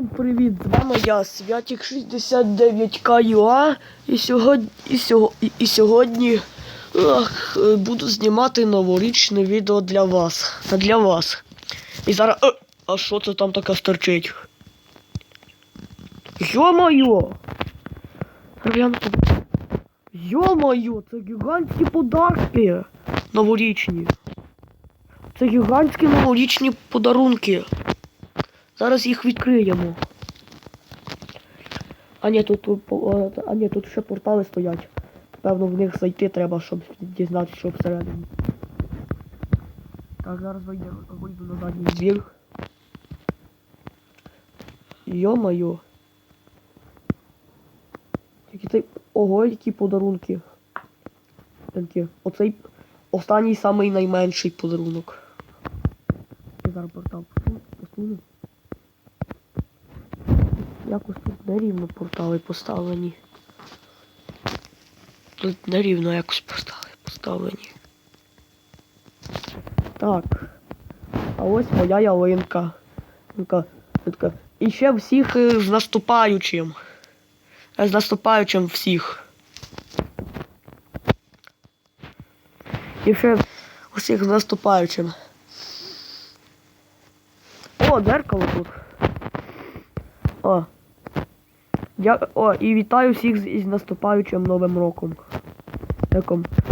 Всім привіт! З вами я, Святік 69 КЮА і сьогодні, і, сього, і, сьогодні ах, буду знімати новорічне відео для вас. Для вас. І зараз. Е, а що це там таке стерчить? Йо-моє! Гляньте. Йо-моє, це гігантські подарки новорічні. Це гігантські новорічні подарунки. Зараз їх відкриємо. А ні, тут, по- а ні, тут ще портали стоять. Певно, в них зайти треба, щоб дізнатися, що всередині. Так, зараз вийду на задній двір. Йо-моє. Які цей... Ого, які подарунки. Такі. Оцей останній самий найменший подарунок. Я зараз портал посуну. Якось тут нерівно портали поставлені. Тут нерівно якось портали поставлені. Так. А ось моя ялинка. І ще всіх е, з наступаючим. Е, З наступаючим всіх. І ще усіх з наступаючим. О, дзеркало тут. О. Я... О, і вітаю всіх із наступаючим новим роком.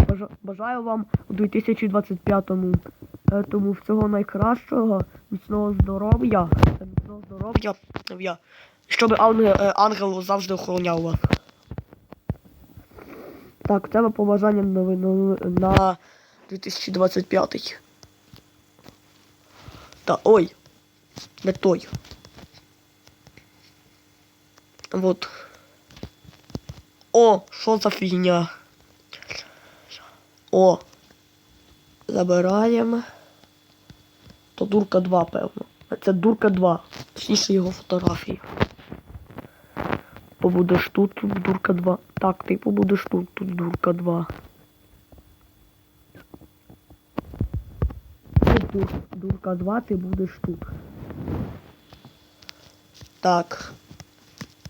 Бажа- Бажаю вам у 2025-му е, тому всього найкращого, міцного здоров'я. Міцного здоров'я. я- Щоб ангел, е, ангел завжди охороняв вас. Так, це побажання на 2025. Та ой. Не той. Вот. О, що за фігня? О. Забираємо. То дурка 2, певно. Це дурка 2. Точніше його фотографії. Побудеш тут, тут дурка 2. Так, ти побудеш тут, тут дурка 2. Тут дурка 2, ти будеш тут. Так.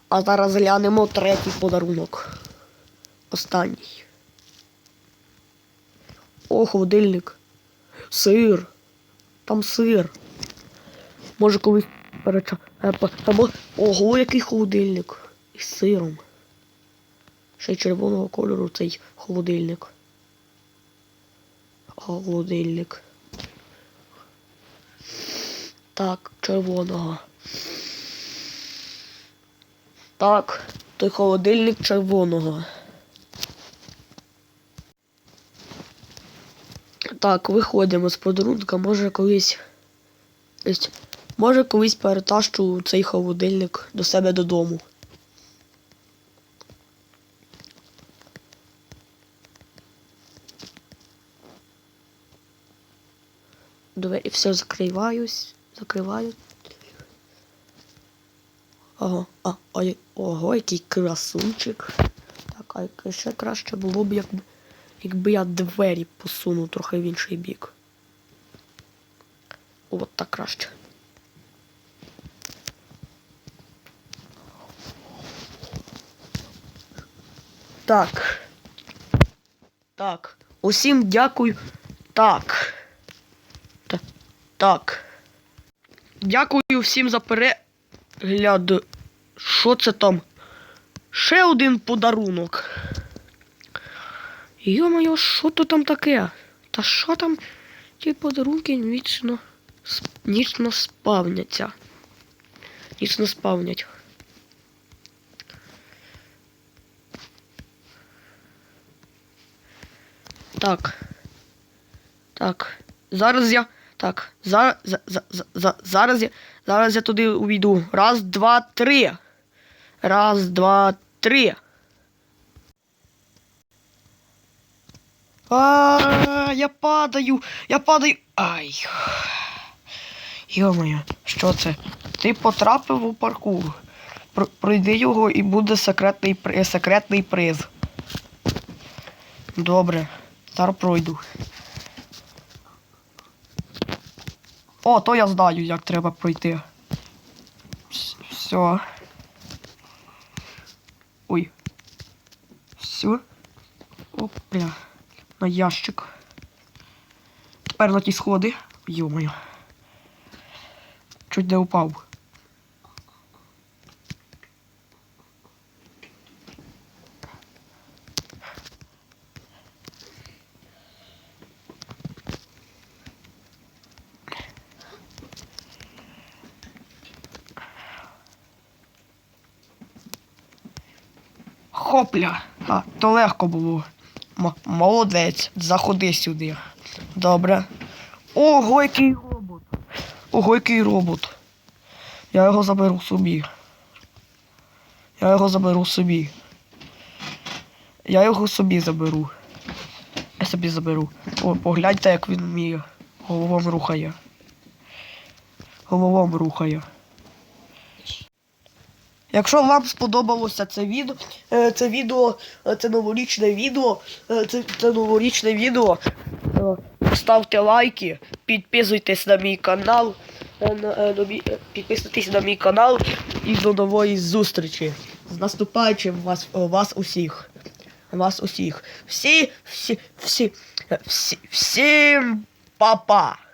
А зараз глянемо третій подарунок. Останній. О, холодильник. Сир. Там сир. Може колись переча. е. Ого, який холодильник. Із сиром. Ще й червоного кольору цей холодильник. Холодильник. Так, червоного. Так, той холодильник червоного. Так, виходимо з подарунка, може колись. Може колись перетащу цей холодильник до себе додому. Двері все закриваюсь. Закриваю. Ого, а, ой, ого, який красунчик. Так, а ще краще було б, якби, якби я двері посунув трохи в інший бік. От так краще. Так. Так. Усім дякую. Так. Та- Так. Дякую всім за перегляд. Що це там? Ще один подарунок. Йо-моє, що то там таке? Та що там? Ті подарунки нічно, нічно спавняться. Нічно спавнять. Так. Так. Зараз я. Так. Зараз. За, за, за, за, зараз я. Зараз я туди увійду. Раз, два, три. Раз, два, три. А, я падаю, я падаю. Ай. Йо-моє, що це? Ти потрапив у паркур. Пройди його і буде секретний, секретний приз. Добре, зараз пройду. О, то я знаю, як треба пройти. Вс- Все. Ой. Все. Опля. На ящик. Тепер на ті сходи. Йо-моє. Чуть не упав. Хопля. А, то легко було. М- молодець, заходи сюди. Добре. Ого, який робот. Ого, який робот. Я його заберу собі. Я його заберу собі. Я його собі заберу. Я собі заберу. О, погляньте, як він вміє. Головом рухає. Головом рухає. Якщо вам сподобалося це відео, е, це відео, е, це новорічне відео, е, це, це новорічне відео, ставте лайки, підписуйтесь на мій канал, підписуйтесь на мій канал і до нової зустрічі. З наступаючим вас, вас усіх. Вас усіх. Всі, всі, всі, всі, всім па-па!